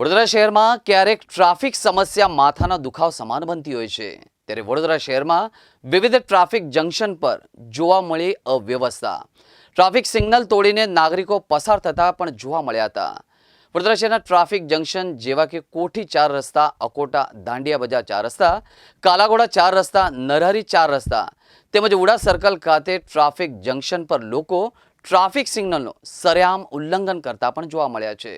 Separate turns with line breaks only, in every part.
વડોદરા શહેરમાં ક્યારેક ટ્રાફિક સમસ્યા માથાના દુખાવ સમાન બનતી હોય છે. ત્યારે વડોદરા શહેરમાં વિવિધ ટ્રાફિક જંકશન પર જોવા મળી અવ્યવસ્થા. ટ્રાફિક સિગ્નલ તોડીને નાગરિકો પસાર થતા પણ જોવા મળ્યા હતા. વડોદરા શહેરના ટ્રાફિક જંકશન જેવા કે કોઠી ચાર રસ્તા, અકોટા દાંડિયા બજાર ચાર રસ્તા કાલાઘોડા ચાર રસ્તા, નરહરી ચાર રસ્તા તેમજ ઉડા સર્કલ ખાતે ટ્રાફિક જંકશન પર લોકો ટ્રાફિક સિગ્નલનો સરેઆમ ઉલ્લંઘન કરતા પણ જોવા મળ્યા છે.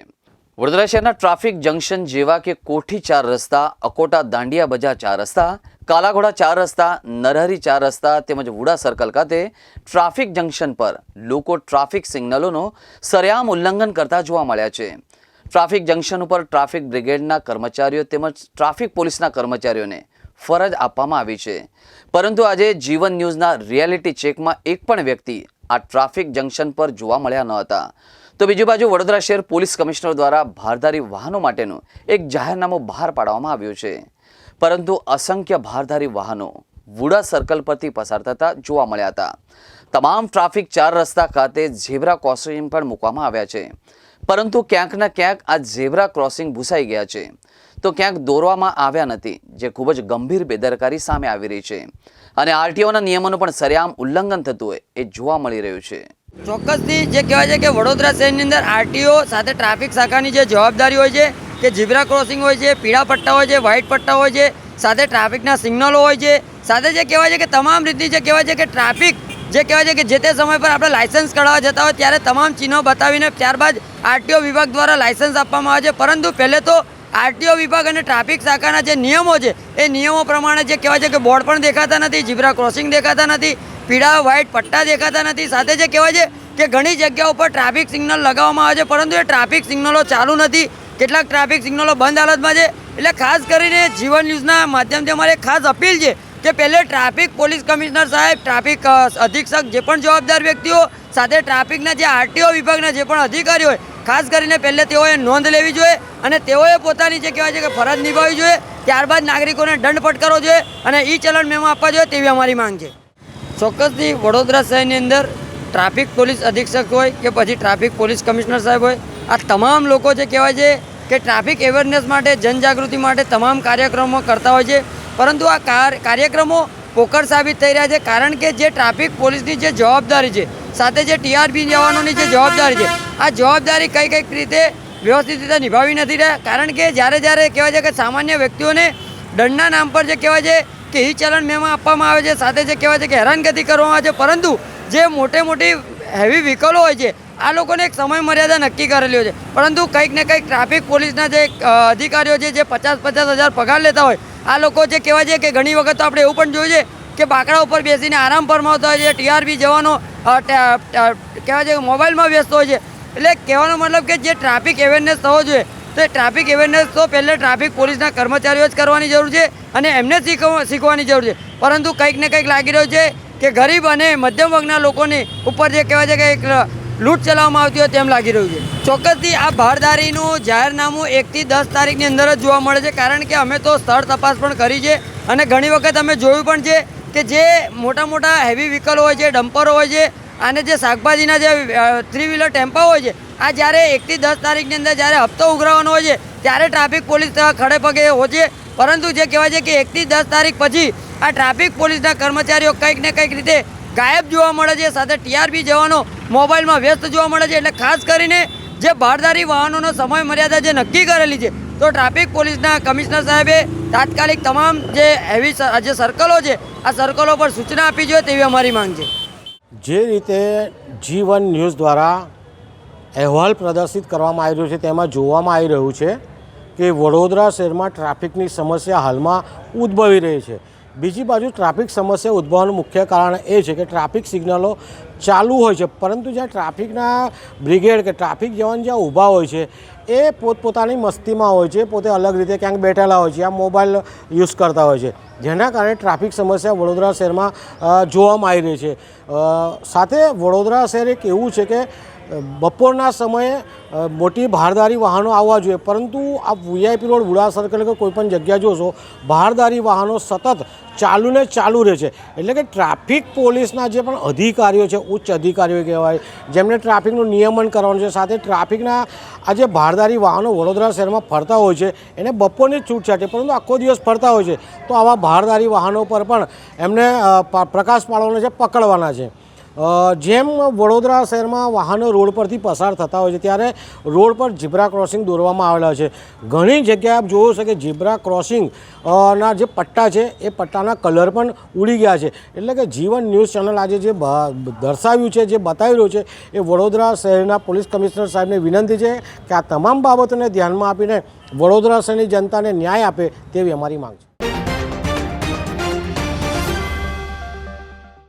વડોદરા શહેરના ટ્રાફિક જંકશન જેવા કે કોઠી ચાર રસ્તા, અકોટા દાંડિયા બજાર ચાર રસ્તા, કાલાઘોડા ચાર રસ્તા, નરહરી ચાર રસ્તા તેમજ વુડા સર્કલ ખાતે ટ્રાફિક જંકશન પર લોકો ટ્રાફિક સિગ્નલોનો સરેઆમ ઉલ્લંઘન કરતા જોવા મળ્યા છે. ટ્રાફિક જંકશન ઉપર ટ્રાફિક બ્રિગેડના કર્મચારીઓ તેમજ ટ્રાફિક પોલીસના કર્મચારીઓને ફરજ આપવામાં આવી છે. પરંતુ આજે જીવન ન્યૂઝના રિયાલિટી ચેકમાં એક પણ વ્યક્તિ આ ટ્રાફિક જંકશન પર જોવા મળ્યા ન હતા. તો બીજી બાજુ વડોદરા શહેર પોલીસ કમિશનર દ્વારા ભારધારી વાહનો માટેનું એક જાહેરનામું બહાર પાડવામાં આવ્યું છે. પરંતુ અસંખ્ય ભારધારી વાહનો વુડા સર્કલ પરથી પસાર થતા જોવા મળ્યા હતા. તમામ ટ્રાફિક ચાર રસ્તા ખાતે ઝેબ્રા ક્રોસિંગ પણ મૂકવામાં આવ્યા છે. પરંતુ ક્યાંક ને ક્યાંક આ ઝેબ્રા ક્રોસિંગ ભૂસાઈ ગયા છે. તો ક્યાંક દોરવામાં આવ્યા નથી, જે ખૂબ જ ગંભીર બેદરકારી સામે આવી રહી છે. અને આરટીઓના નિયમોનું પણ સરેઆમ ઉલ્લંઘન થતું હોય એ જોવા મળી રહ્યું છે.
ચોક્કસથી જે કહેવાય છે કે વડોદરા શહેરની અંદર આરટીઓ સાથે ટ્રાફિક શાખાની જે જવાબદારી હોય છે, કે ઝીબ્રા ક્રોસિંગ હોય છે, પીળા પટ્ટા હોય છે વ્હાઇટ પટ્ટા હોય છે, સાથે ટ્રાફિકના સિગ્નલો હોય છે, સાથે જે કહેવાય છે કે તમામ રીતની જે કહેવાય છે કે ટ્રાફિક, જે કહેવાય છે કે જે તે સમય પર આપણે લાયસન્સ કઢાવવા જતા હોય ત્યારે તમામ ચિહ્નો બતાવીને ત્યારબાદ આરટીઓ વિભાગ દ્વારા લાયસન્સ આપવામાં આવે છે. પરંતુ પહેલે તો આરટીઓ વિભાગ અને ટ્રાફિક શાખાના જે નિયમો છે, એ નિયમો પ્રમાણે જે કહેવાય છે કે બોર્ડ પણ દેખાતા નથી, ઝીબ્રા ક્રોસિંગ દેખાતા નથી પીળા વ્હાઇટ પટ્ટા દેખાતા નથી. સાથે જે કહેવાય છે કે ઘણી જગ્યાઓ પર ટ્રાફિક સિગ્નલ લગાવવામાં આવે છે, પરંતુ એ ટ્રાફિક સિગ્નલો ચાલુ નથી. કેટલાક ટ્રાફિક સિગ્નલો બંધ હાલતમાં છે. એટલે ખાસ કરીને જીવન ન્યૂઝના માધ્યમથી અમારે ખાસ અપીલ છે કે પહેલે ટ્રાફિક પોલીસ કમિશનર સાહેબ ટ્રાફિક અધિક્ષક જે પણ જવાબદાર વ્યક્તિઓ, સાથે ટ્રાફિકના જે આરટીઓ વિભાગના જે પણ અધિકારીઓ ખાસ કરીને પહેલે તેઓએ નોંધ લેવી જોઈએ અને તેઓએ પોતાની જે કહેવાય છે કે ફરજ નિભાવવી જોઈએ. ત્યારબાદ નાગરિકોને દંડ ફટકારવો જોઈએ અને ઈ ચલણ મેમો આપવા જોઈએ તેવી અમારી માંગ છે. ચોક્કસથી વડોદરા શહેરની અંદર ટ્રાફિક પોલીસ અધિક્ષક હોય કે પછી ટ્રાફિક પોલીસ કમિશનર સાહેબ હોય, આ તમામ લોકો જે કહેવાય છે કે ટ્રાફિક અવેરનેસ માટે, જનજાગૃતિ માટે તમામ કાર્યક્રમો કરતા હોય છે. પરંતુ આ કાર- કાર્યક્રમો પોકર સાબિત થઈ રહ્યા છે કારણ કે જે ટ્રાફિક પોલીસની જે જવાબદારી છે, સાથે જે ટીઆરપી જવાનોની જે જવાબદારી છે, આ જવાબદારી કઈ કંઈક રીતે વ્યવસ્થિત રીતે નિભાવી નથી રહ્યા. કારણ કે જ્યારે જ્યારે કહેવાય છે કે સામાન્ય વ્યક્તિઓને દંડના નામ પર જે કહેવાય છે કે ઈ ચલણ મેમાં આપવામાં આવે છે, સાથે જે કહેવાય છે કે હેરાનગતિ કરવામાં આવે છે, પરંતુ જે મોટે મોટી હેવી વ્હીકલો હોય છે, આ લોકોને એક સમય મર્યાદા નક્કી કરેલી હોય છે. પરંતુ કંઈક ને કંઈક ટ્રાફિક પોલીસના જે અધિકારીઓ છે, જે પચાસ પચાસ હજાર પગાર લેતા હોય, આ લોકો જે કહેવાય છે કે ઘણી વખત તો આપણે એવું પણ જોયું છે કે બાકડા ઉપર બેસીને આરામ ફરમાવતા હોય છે ટીઆરબી જવાનો કહેવાય છે કે મોબાઈલમાં વ્યસ્ત હોય છે. એટલે કહેવાનો મતલબ કે જે ટ્રાફિક અવેરનેસ થવો જોઈએ તો ટ્રાફિક અવેરનેસ તો પહેલાં ટ્રાફિક પોલીસના કર્મચારીઓ જ કરવાની જરૂર છે અને એમને શીખવાની જરૂર છે. પરંતુ કંઈક ને કંઈક લાગી રહ્યું છે કે ગરીબ અને મધ્યમ વર્ગના લોકોની ઉપર જે કહેવાય છે કે એક લૂંટ ચલાવવામાં આવતી હોય તેમ લાગી રહ્યું છે. ચોક્કસથી આ ભારદારીનું જાહેરનામું એકથી દસ તારીખની અંદર જ જોવા મળે છે. કારણ કે અમે તો સ્થળ તપાસ પણ કરી છે અને ઘણી વખત અમે જોયું પણ છે કે જે મોટા મોટા હેવી વ્હીકલ હોય છે ડમ્પરો હોય છે અને જે શાકભાજીના જે થ્રી વ્હીલર ટેમ્પા હોય છે આ જ્યારે એકથી દસ તારીખની અંદર જ્યારે હપ્તો ઉઘરાવવાનો હોય છે, ત્યારે ટ્રાફિક પોલીસ ખડે પગે હોય છે પરંતુ જે કહેવાય છે કે એકથી દસ તારીખ પછી આ ટ્રાફિક પોલીસના કર્મચારીઓ કંઈક ને કંઈક રીતે ગાયબ જોવા મળે છે, સાથે ટીઆરપી જવાનો મોબાઈલમાં વ્યસ્ત જોવા મળે છે. એટલે ખાસ કરીને જે ભારદારી વાહનોનો સમય મર્યાદા જે નક્કી કરેલી છે, તો ટ્રાફિક પોલીસના કમિશનર સાહેબે તાત્કાલિક તમામ જે હેવી જે સર્કલો છે, આ સર્કલો પર સૂચના આપી જોઈએ તેવી અમારી માંગ છે.
જે રીતે જીવન ન્યૂઝ દ્વારા અહેવાલ પ્રદર્શિત કરવામાં આવી રહ્યો છે. તેમાં જોવામાં આવી રહ્યું છે કે વડોદરા શહેરમાં ટ્રાફિકની સમસ્યા હાલમાં ઉદ્ભવી રહી છે. બીજી બાજુ ટ્રાફિક સમસ્યા ઉદ્ભવવાનું મુખ્ય કારણ એ છે કે ટ્રાફિક સિગ્નલો ચાલુ હોય છે. પરંતુ જ્યાં ટ્રાફિકના બ્રિગેડ કે ટ્રાફિક જવાન જ્યાં ઊભા હોય છે, એ પોતપોતાની મસ્તીમાં હોય છે, પોતે અલગ રીતે ક્યાંક બેઠેલા હોય છે, આ મોબાઈલ યુઝ કરતા હોય છે. જેના કારણે ટ્રાફિક સમસ્યા વડોદરા શહેરમાં જોવામાં આવી રહી છે. સાથે વડોદરા શહેર એક એવું છે કે બપોરના સમયે મોટી ભારદારી વાહનો આવવા જોઈએ. પરંતુ આ વીઆઈપી રોડ વુડા સર્કલ કે કોઈપણ જગ્યા જોશો, ભારદારી વાહનો સતત ચાલુ ને ચાલુ રહે છે. એટલે કે ટ્રાફિક પોલીસના જે પણ અધિકારીઓ છે, ઉચ્ચ અધિકારીઓ કહેવાય, જેમને ટ્રાફિકનું નિયમન કરવાનું છે, સાથે ટ્રાફિકના આ જે ભારદારી વાહનો વડોદરા શહેરમાં ફરતા હોય છે, એને બપોરની છૂટછાટ છે પરંતુ આખો દિવસ ફરતા હોય છે, તો આવા ભારદારી વાહનો પર પણ એમને પ્રકાશ પાડવાનો છે, પકડવાના છે. જેમ વડોદરા શહેરમાં વાહનો રોડ પરથી પસાર થતા હોય છે, ત્યારે રોડ પર ઝીબ્રા ક્રોસિંગ દોરવામાં આવેલા છે. ઘણી જગ્યાએ આપ જોયું છે કે ઝીબ્રા ક્રોસિંગ ના જે પટ્ટા છે, એ પટ્ટાના કલર પણ ઉડી ગયા છે. એટલે કે જીવન ન્યૂઝ ચેનલ આજે જે દર્શાવ્યું છે, જે બતાવી રહ્યું છે, એ વડોદરા શહેરના પોલીસ કમિશનર સાહેબને વિનંતી છે કે આ તમામ બાબતોને ધ્યાનમાં આપીને વડોદરા શહેરની જનતાને ન્યાય આપે તેવી અમારી માંગ છે.